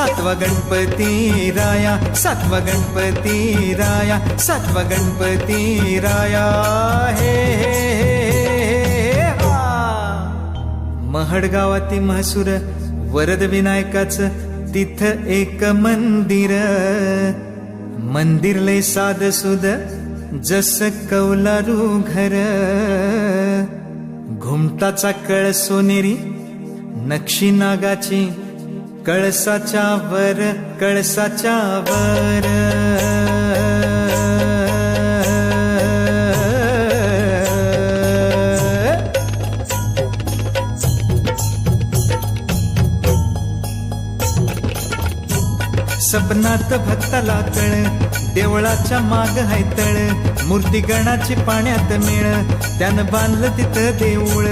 सातवा गणपती राया सातवा गणपती राया सातवा गणपती राया हे हे, हे, हा. महड वरद विनायकाच तिथ एक मंदिर मंदिर लय साध सुद जस कौलारू घर घुमटाचा कळ सोनेरी नक्षी नागाची कळसाच्या वर कळसाच्या वर. सपनात भक्ताला कळ देवळाच्या माग हायतळ मूर्ती गणाची पाण्यात मिळ त्यानं बांधलं तिथं देऊळ.